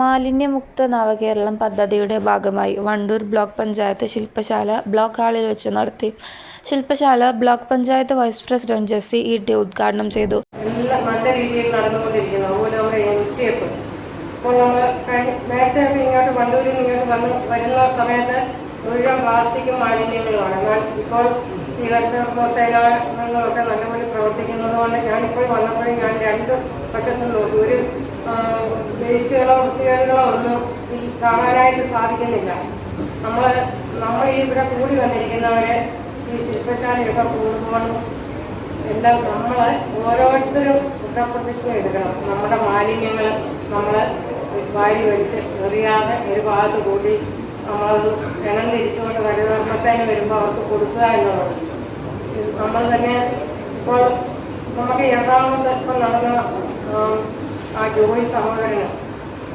മാലിന്യമുക്ത നവകേരളം പദ്ധതിയുടെ ഭാഗമായി വണ്ടൂർ ബ്ലോക്ക് പഞ്ചായത്ത് ശില്പശാല ബ്ലോക്ക് ഹാളിൽ വെച്ച് നടത്തി. ശില്പശാല block panchayat vice president Jessy E T ഉദ്ഘാടനം ചെയ്തു. നല്ല രീതിയിൽ നടന്നുകൊണ്ടിരിക്കുന്നു. അതുപോലെ നമ്മുടെ എഫ്. ഇപ്പോൾ നമ്മൾ നേരത്തെ ഇങ്ങോട്ട് വണ്ടൂരിൽ ഇങ്ങോട്ട് വന്ന് വരുന്ന സമയത്ത് മുഴുവൻ പ്ലാസ്റ്റിക്കും മാലിന്യങ്ങളുമാണ് എന്നാൽ ഇപ്പോൾ ഈ സേനകളൊക്കെ നല്ലപോലെ പ്രവർത്തിക്കുന്നത് കൊണ്ട് ഞാനിപ്പോൾ വന്നപ്പോഴും ഞാൻ രണ്ട് വശത്തും നോക്കി. ഒരു വേസ്റ്റുകളോ വൃത്തികേടുകളോ ഒന്നും ഈ കാണാനായിട്ട് സാധിക്കുന്നില്ല. നമ്മൾ നമ്മൾ ഈ ഇവിടെ കൂടി വന്നിരിക്കുന്നവരെ ഈ ശില്പശാലയൊക്കെ കൂടുമ്പോൾ എല്ലാം നമ്മൾ ഓരോരുത്തരും കുറ്റപ്രതിജ്ഞ എടുക്കണം. നമ്മുടെ മാലിന്യങ്ങൾ നമ്മൾ വാരി വലിച്ച് എറിയാതെ ഒരു ഭാഗത്ത് കൂടി നമ്മളത് ജനം തിരിച്ചുകൊണ്ട് കരുതർമ്മത്തേന് വരുമ്പോൾ അവർക്ക് കൊടുക്കുക എന്നുള്ളത്. നമ്മൾ തന്നെ ഇപ്പോൾ നമുക്ക് എറണാകുളത്ത് ഇപ്പം നടന്ന ആ, ജോലി സഹോദരന്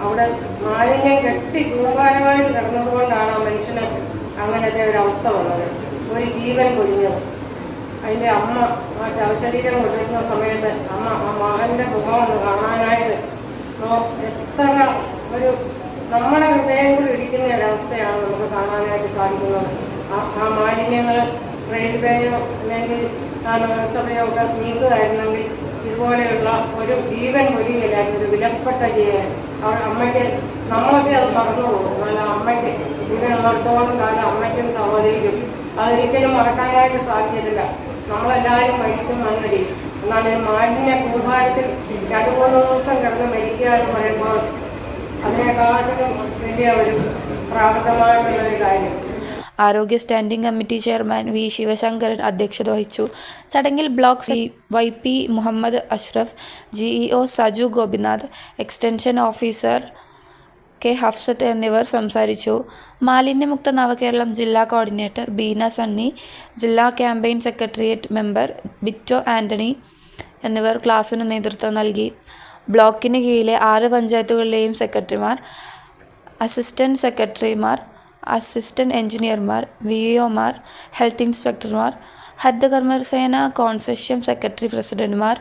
അവിടെ മാലിന്യം കെട്ടി കൂമ്പാരമായിട്ട് കിടന്നതുകൊണ്ടാണ് ആ മനുഷ്യന് അങ്ങനത്തെ ഒരു അവസ്ഥ വന്നത്. ഒരു ജീവൻ പൊഴിഞ്ഞത് അതിന്റെ അമ്മ ആ ശവശരീരം കൊണ്ടിരുന്ന സമയത്ത് അമ്മ ആ മകന്റെ മുഖം ഒന്ന് കാണാനായിട്ട് എത്ര ഒരു നമ്മുടെ ഹൃദയം കൂടി ഇരിക്കുന്ന ഒരവസ്ഥയാണ് നമുക്ക് കാണാനായിട്ട് സാധിക്കുന്നത്. ആ- മാലിന്യങ്ങൾ റെയിൽവേയോ അല്ലെങ്കിൽ നഗരസഭയോ ഒക്കെ നീക്കുകയായിരുന്നെങ്കിൽ ഇതുപോലെയുള്ള ഒരു ജീവൻ പൊലിയില്ലായിരുന്നു ഒരു വിലപ്പെട്ട ജീവൻ. ആ അമ്മയ്ക്ക് നമ്മളൊക്കെ അത് മറന്നു പോകും എന്നാൽ അമ്മയ്ക്ക് ജീവനുള്ളിടത്തോളം കാലം അമ്മയ്ക്കും സഹോദരിക്കും അതൊരിക്കലും മറക്കാനായിട്ട് സാധിക്കത്തില്ല. നമ്മളെല്ലാവരും മരിക്കും അന്നടി എന്നാൽ മാലിന്യ കൂടാരത്തിൽ രണ്ടു മൂന്ന് ദിവസം കിടന്ന് മരിക്കുക എന്ന് പറയുമ്പോൾ ഒരു ആരോഗ്യ standing committee chairman V Sivasankaran അധ്യക്ഷത വഹിച്ചു. ചടങ്ങിൽ block C Y P Muhammad Ashraf GEO Saju Gopinath extension officer K Hafsath എന്നിവർ സംസാരിച്ചു. മാലിന്യമുക്ത നവകേരളം ജില്ലാ കോർഡിനേറ്റർ ബീന സണ്ണി ജില്ലാ campaign secretariat member Bitto Antony എന്നിവർ ക്ലാസ്സിന് നേതൃത്വം നൽകി. ബ്ലോക്കിന് കീഴിലെ ആറ് പഞ്ചായത്തുകളിലെയും സെക്രട്ടറിമാർ അസിസ്റ്റന്റ് സെക്രട്ടറിമാർ അസിസ്റ്റന്റ് എഞ്ചിനീയർമാർ വി ഒമാർ ഹെൽത്ത് ഇൻസ്പെക്ടർമാർ ഹരിതകർമ്മസേന കോൺസെഷ്യം സെക്രട്ടറി പ്രസിഡന്റുമാർ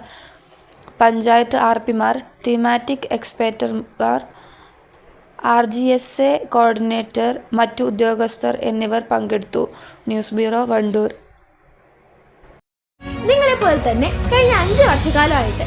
പഞ്ചായത്ത് ആർ പിമാർ thematic എക്സ്പേർട്ടർമാർ R G S A coordinator മറ്റു ഉദ്യോഗസ്ഥർ എന്നിവർ പങ്കെടുത്തു. News bureau Wandoor. നിങ്ങളെ പോലെ തന്നെ കഴിഞ്ഞ അഞ്ച് വർഷക്കാലമായിട്ട്